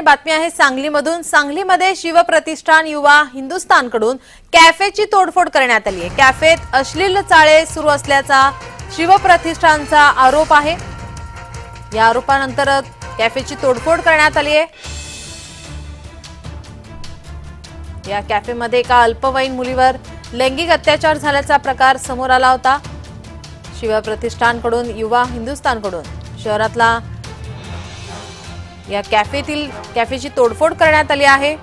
बातमी आहे सांगलीमधून. सांगलीमध्ये शिवप्रतिष्ठान युवा हिंदुस्थानकडून कॅफेची तोडफोड करण्यात आली आहे. कॅफेत अश्लील चाळे सुरू असल्याचा शिवप्रतिष्ठानचा आरोप आहे. या आरोपानंतर कॅफेची तोडफोड करण्यात आली आहे. या कॅफेमध्ये एका अल्पवयीन मुलीवर लैंगिक अत्याचार झाल्याचा प्रकार समोर आला होता. शिवप्रतिष्ठानकडून युवा हिंदुस्थानकडून शहरातला या कॅफेतील कॅफेची तोडफोड करण्यात आली आहे.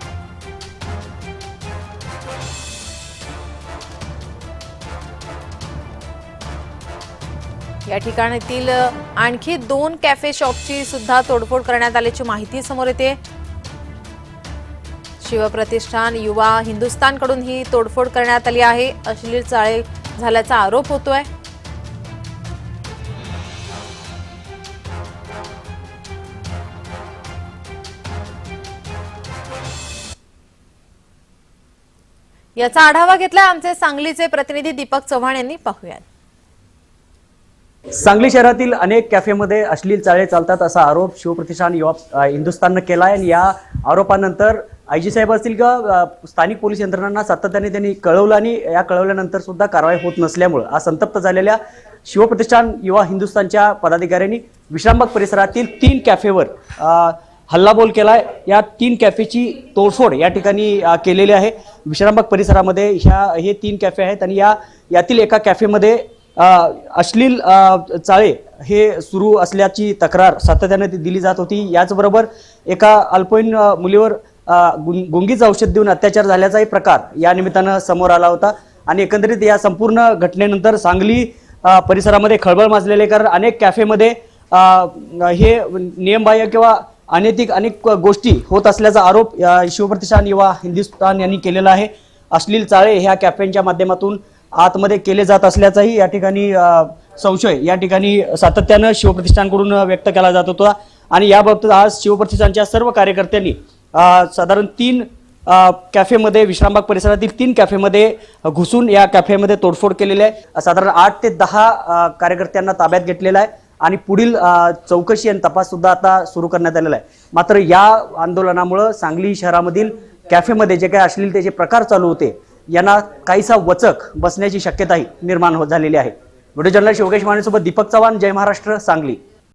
या ठिकाणातील आणखी दोन कॅफे शॉपची सुद्धा तोडफोड करण्यात आल्याची माहिती समोर येते. शिवप्रतिष्ठान युवा हिंदुस्थानकडून ही तोडफोड करण्यात आली आहे. अश्लील चाळे झाल्याचा आरोप होतोय. याचा आढावा घेतला आमचे सांगलीचे प्रतिनिधी दीपक चव्हाण यांनी. पाहूयात. सांगली शहरातील अनेक कॅफेमध्ये अश्लील चाळे चालतात असा आरोप शिवप्रतिष्ठान युवा हिंदुस्थाननं केला आहे आणि या आरोपानंतर आय जी साहेब असतील किंवा स्थानिक पोलीस यंत्रणांना सातत्याने त्यांनी कळवलं आणि या कळवल्यानंतर सुद्धा कारवाई होत नसल्यामुळं आज संतप्त झालेल्या शिवप्रतिष्ठान युवा हिंदुस्थानच्या पदाधिकाऱ्यांनी विश्रामबाग परिसरातील तीन कॅफेवर हल्लाबोल केलाय. या तीन कॅफेची तोडफोड या ठिकाणी केलेली आहे. विश्रामबाग परिसरामध्ये ह्या हे तीन कॅफे आहेत आणि या यातील एका कॅफेमध्ये अश्लील चाळे हे सुरू असल्याची तक्रार सातत्याने दिली जात होती. याचबरोबर एका अल्पवयीन मुलीवर अ, गुंगीचं औषध देऊन अत्याचार झाल्याचाही प्रकार या निमित्तानं समोर आला होता. आणि एकंदरीत या संपूर्ण घटनेनंतर सांगली परिसरामध्ये खळबळ माजलेले कारण अनेक कॅफेमध्ये हे नियमबाह्य किंवा अनैतिक अनेक गोष्टी होत असल्याचा आरोप शिवप्रतिष्ठान युवा हिंदुस्थान यांनी केलेला आहे. अश्लील चाळे ह्या कॅफेंच्या माध्यमातून आतमध्ये केले जात असल्याचाही या ठिकाणी संशय या ठिकाणी सातत्यानं शिवप्रतिष्ठानकडून व्यक्त केला जात होता. आणि याबाबतीत आज शिवप्रतिष्ठानच्या सर्व कार्यकर्त्यांनी साधारण तीन कॅफेमध्ये विश्रामबाग परिसरातील तीन कॅफेमध्ये घुसून या कॅफेमध्ये तोडफोड केलेली आहे. साधारण आठ ते दहा कार्यकर्त्यांना ताब्यात घेतलेला आहे. आणि पुढील चौकशी आणि तपास सुद्धा आता सुरू करण्यात आलेला आहे. मात्र या आंदोलनामुळं सांगली शहरामधील कॅफेमध्ये जे काही अश्लीलतेचे प्रकार चालू होते यांना काहीसा वचक बसण्याची शक्यताही निर्माण होत झालेली आहे. व्हिडिओ जर्नलिस्ट योगेश मानेसोबत दीपक चव्हाण जय महाराष्ट्र सांगली.